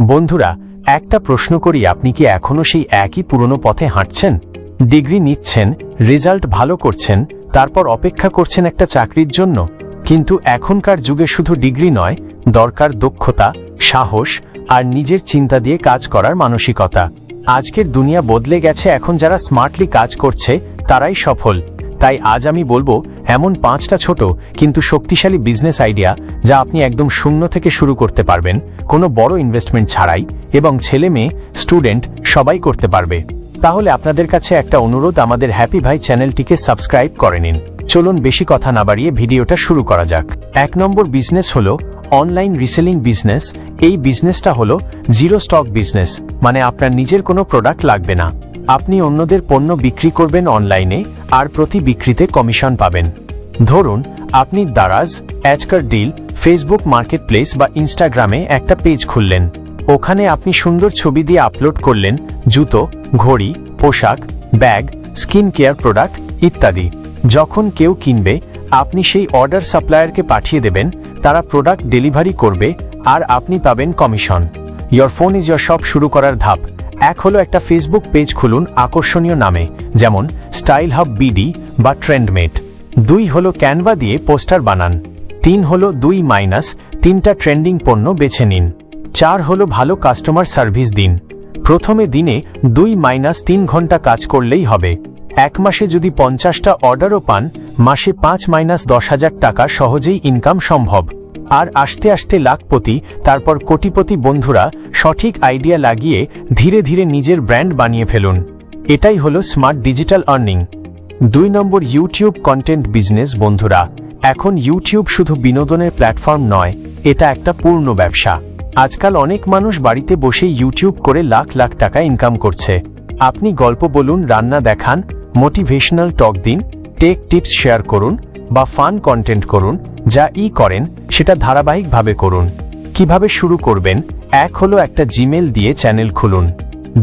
বন্ধুরা, একটা প্রশ্ন করি, আপনি কি এখনও সেই একই পুরনো পথে হাঁটছেন? ডিগ্রি নিচ্ছেন, রেজাল্ট ভালো করছেন, তারপর অপেক্ষা করছেন একটা চাকরির জন্য। কিন্তু এখনকার যুগে শুধু ডিগ্রি নয়, দরকার দক্ষতা, সাহস আর নিজের চিন্তা দিয়ে কাজ করার মানসিকতা। আজকের দুনিয়া বদলে গেছে, এখন যারা স্মার্টলি কাজ করছে, তারাই সফল। তাই আজ আমি বলব, এমন পাঁচটা ছোট কিন্তু শক্তিশালী বিজনেস আইডিয়া যা আপনি একদম শূন্য থেকে শুরু করতে পারবেন, কোনো বড় ইনভেস্টমেন্ট ছাড়াই এবং ছেলে মেয়ে স্টুডেন্ট সবাই করতে পারবে। তাহলে আপনাদের কাছে একটা অনুরোধ, আমাদের হ্যাপি ভাই চ্যানেলটিকে সাবস্ক্রাইব করে নিন। চলুন বেশি কথা না বাড়িয়ে ভিডিওটা শুরু করা যাক। এক নম্বর বিজনেস হলো অনলাইন রিসেলিং বিজনেস এই বিজনেসটা হলো জিরো স্টক বিজনেস মানে আপনার নিজের কোনো প্রোডাক্ট লাগবে না। আপনি অন্যদের পণ্য বিক্রি করবেন অনলাইনে আর প্রতি বিক্রিতে কমিশন পাবেন। ধরুন, আপনি Daraz Ajker deal, Facebook marketplace বা ইনস্টাগ্রামে একটা পেজ খুললেন। ওখানে আপনি সুন্দর ছবি দিয়ে আপলোড করলেন, জুতো, ঘড়ি, পোশাক, ব্যাগ, স্কিন কেয়ার প্রোডাক্ট ইত্যাদি। যখন কেউ কিনবে, আপনি সেই অর্ডার সাপ্লায়ারকে পাঠিয়ে দেবেন, তারা প্রোডাক্ট ডেলিভারি করবে আর আপনি পাবেন commission. Your phone is your shop শুরু করার ধাপ। এক হলো একটা ফেসবুক পেজ খুলুন আকর্ষণীয় নামে, যেমন স্টাইল হাব বিডি বা ট্রেন্ডমেট দুই হলো ক্যানভা দিয়ে পোস্টার বানান। তিন হলো দুই মাইনাস তিনটা ট্রেন্ডিং পণ্য বেছে নিন। চার হলো ভালো কাস্টমার সার্ভিস দিন। প্রথমে দিনে দুই মাইনাস তিন ঘণ্টা কাজ করলেই হবে। এক মাসে যদি পঞ্চাশটা অর্ডারও পান, মাসে পাঁচ মাইনাস দশ হাজার টাকা সহজেই ইনকাম সম্ভব। আর আস্তে আস্তে লাখপতি, তারপর কোটিপতি বন্ধুরা সঠিক আইডিয়া লাগিয়ে ধীরে ধীরে নিজের ব্র্যান্ড বানিয়ে ফেলুন। এটাই হলো স্মার্ট ডিজিটাল আর্নিং। দুই নম্বর ইউটিউব কন্টেন্ট বিজনেস বন্ধুরা, এখন ইউটিউব শুধু বিনোদনের প্ল্যাটফর্ম নয়, এটা একটা পূর্ণ ব্যবসা। আজকাল অনেক মানুষ বাড়িতে বসে ইউটিউব করে লাখ লাখ টাকা ইনকাম করছে। আপনি গল্প বলুন, রান্না দেখান মোটিভেশনাল টক দিন টেক টিপস শেয়ার করুন বা ফান কন্টেন্ট করুন যা ই করেন, সেটা ধারাবাহিকভাবে করুন। কীভাবে শুরু করবেন? এক হলো একটা জিমেল দিয়ে চ্যানেল খুলুন।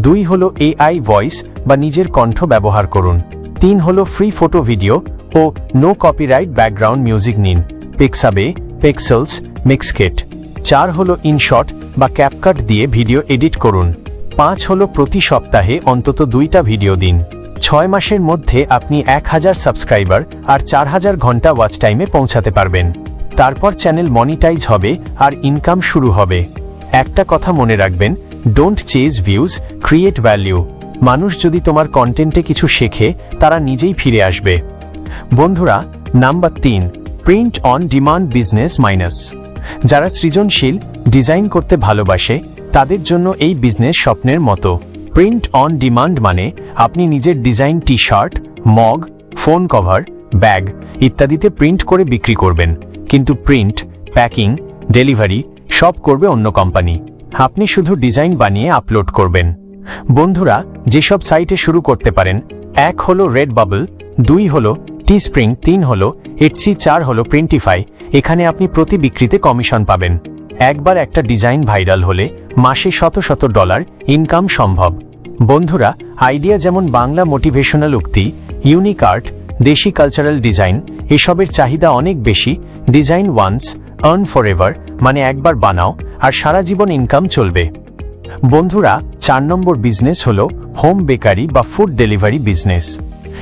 দুই হলো এআই ভয়েস বা নিজের কণ্ঠ ব্যবহার করুন। তিন হলো ফ্রি ফটো ভিডিও ও নো কপিরাইট ব্যাকগ্রাউন্ড মিউজিক নিন। Pixabay Pexels Mixkit. চার হলো ইনশট বা ক্যাপকাট দিয়ে ভিডিও এডিট করুন। পাঁচ হলো প্রতি সপ্তাহে অন্তত দুইটা ভিডিও দিন। ছয় মাসের মধ্যে আপনি এক হাজার সাবস্ক্রাইবার আর চার হাজার ঘণ্টা ওয়াচ টাইমে পৌঁছাতে পারবেন। তারপর চ্যানেল মনিটাইজ হবে আর ইনকাম শুরু হবে। একটা কথা মনে রাখবেন don't chase views create value মানুষ যদি তোমার কন্টেন্টে কিছু শেখে, তারা নিজেই ফিরে আসবে। বন্ধুরা নাম্বার তিন print on demand business minus যারা সৃজনশীল ডিজাইন করতে ভালোবাসে, তাদের জন্য এই বিজনেস স্বপ্নের মতো। প্রিন্ট অন ডিমান্ড মানে আপনি নিজের design T shirt mug, phone cover, bag ইত্যাদিতে প্রিন্ট করে বিক্রি করবেন। কিন্তু প্রিন্ট, প্যাকিং, ডেলিভারি সব করবে অন্য কোম্পানি। আপনি শুধু ডিজাইন বানিয়ে আপলোড করবেন। বন্ধুরা, যেসব সাইটে শুরু করতে পারেন, এক হলো রেড বাবল দুই হলো টি স্প্রিং তিন হলো এটসি চার হলো প্রিন্টিফাই এখানে আপনি প্রতি বিক্রিতে কমিশন পাবেন। একবার একটা ডিজাইন ভাইরাল হলে মাসে শত শত ডলার ইনকাম সম্ভব। বন্ধুরা আইডিয়া যেমন বাংলা মোটিভেশনাল উক্তি ইউনিক আর্ট দেশি কালচারাল ডিজাইন এসবের চাহিদা অনেক বেশি design once earn for ever মানে একবার বানাও, আর সারা জীবন ইনকাম চলবে। বন্ধুরা, চার নম্বর বিজনেস হল হোম বেকারি বা ফুড ডেলিভারি বিজনেস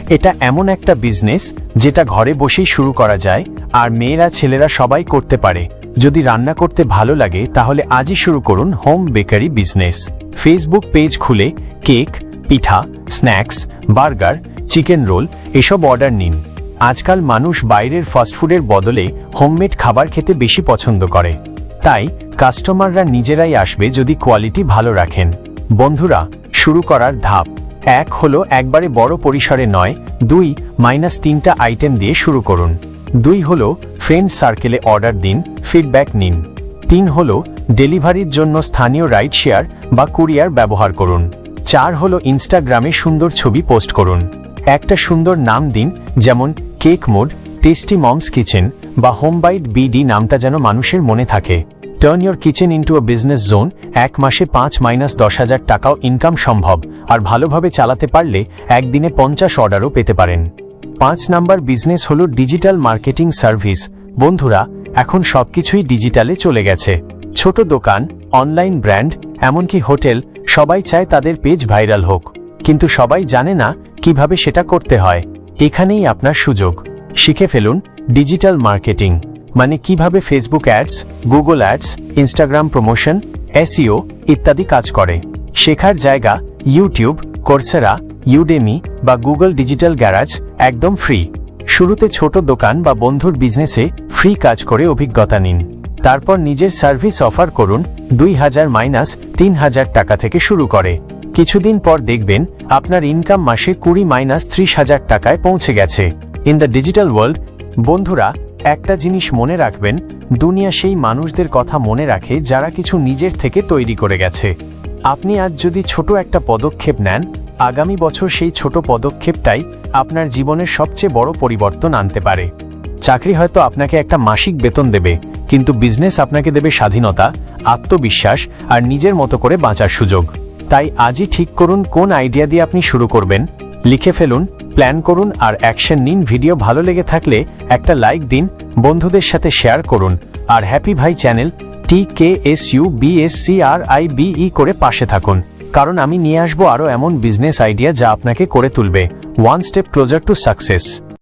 এটা এমন একটা বিজনেস যেটা ঘরে বসেই শুরু করা যায়, আর মেয়েরা, ছেলেরা সবাই করতে পারে। যদি রান্না করতে ভালো লাগে, তাহলে আজই শুরু করুন home bakery business. Facebook page খুলে কেক, পিঠা, স্ন্যাক্স, বার্গার, চিকেন রোল এসব অর্ডার নিন। আজকাল মানুষ বাইরের ফাস্টফুডের বদলে হোমমেড খাবার খেতে বেশি পছন্দ করে। তাই কাস্টমাররা নিজেরাই আসবে যদি কোয়ালিটি ভালো রাখেন। বন্ধুরা, শুরু করার ধাপ। এক হলো একবারে বড় পরিসরে নয়, দুই মাইনাস তিনটা আইটেম দিয়ে শুরু করুন। দুই হলো ফ্রেন্ড সার্কেলে অর্ডার দিন, ফিডব্যাক নিন। তিন হল, ডেলিভারির জন্য স্থানীয় রাইড শেয়ার বা কুরিয়ার ব্যবহার করুন। চার হল, ইনস্টাগ্রামে সুন্দর ছবি পোস্ট করুন। একটা সুন্দর নাম দিন, যেমন cake mode, tasty mom's kitchen বা হোমবাইট বিডি নামটা যেন মানুষের মনে থাকে। Turn your kitchen into a business zone, এক মাসে পাঁচ মাইনাস দশ হাজার টাকাও ইনকাম সম্ভব, আর ভালোভাবে চালাতে পারলে একদিনে পঞ্চাশ অর্ডারও পেতে পারেন। পাঁচ নাম্বার বিজনেস হলো ডিজিটাল মার্কেটিং সার্ভিস। বন্ধুরা, এখন সবকিছুই ডিজিটালে চলে গেছে। ছোট দোকান, অনলাইন ব্র্যান্ড, এমনকি হোটেল, সবাই চায় তাদের পেজ ভাইরাল হোক। কিন্তু সবাই জানে না কীভাবে সেটা করতে হয়। এখানেই আপনার সুযোগ। শিখে ফেলুন ডিজিটাল মার্কেটিং। মানে কীভাবে Facebook ads Google ads Instagram promotion SEO ইত্যাদি কাজ করে। শেখার জায়গা ইউটিউব কোর্সেরা ইউডেমি বা গুগল ডিজিটাল গ্যারাজ একদম ফ্রি শুরুতে ছোট দোকান বা বন্ধুর বিজনেসে ফ্রি কাজ করে অভিজ্ঞতা নিন। তারপর নিজের সার্ভিস অফার করুন দুই হাজার মাইনাস তিন হাজার টাকা থেকে শুরু করে। কিছুদিন পর দেখবেন আপনার ইনকাম মাসে কুড়ি মাইনাস ত্রিশ হাজার টাকায় পৌঁছে গেছে। ইন দ্য ডিজিটাল ওয়ার্ল্ড বন্ধুরা, একটা জিনিস মনে রাখবেন, দুনিয়া সেই মানুষদের কথা মনে রাখে যারা কিছু নিজের থেকে তৈরি করে গেছে। আপনি আজ যদি ছোট একটা পদক্ষেপ নেন, আগামী বছর সেই ছোট পদক্ষেপটাই আপনার জীবনের সবচেয়ে বড় পরিবর্তন আনতে পারে। চাকরি হয়তো আপনাকে একটা মাসিক বেতন দেবে, কিন্তু বিজনেস আপনাকে দেবে স্বাধীনতা, আত্মবিশ্বাস আর নিজের মতো করে বাঁচার সুযোগ। তাই আজই ঠিক করুন কোন আইডিয়া দিয়ে আপনি শুরু করবেন। লিখে ফেলুন, প্ল্যান করুন আর অ্যাকশন নিন ভিডিও ভালো লেগে থাকলে একটা লাইক দিন, বন্ধুদের সাথে শেয়ার করুন আর happy Bhai channel T K S U B S C R I B E করে পাশে থাকুন। কারণ আমি নিয়ে আসব আরও এমন বিজনেস আইডিয়া যা আপনাকে করে তুলবে। One step closer to success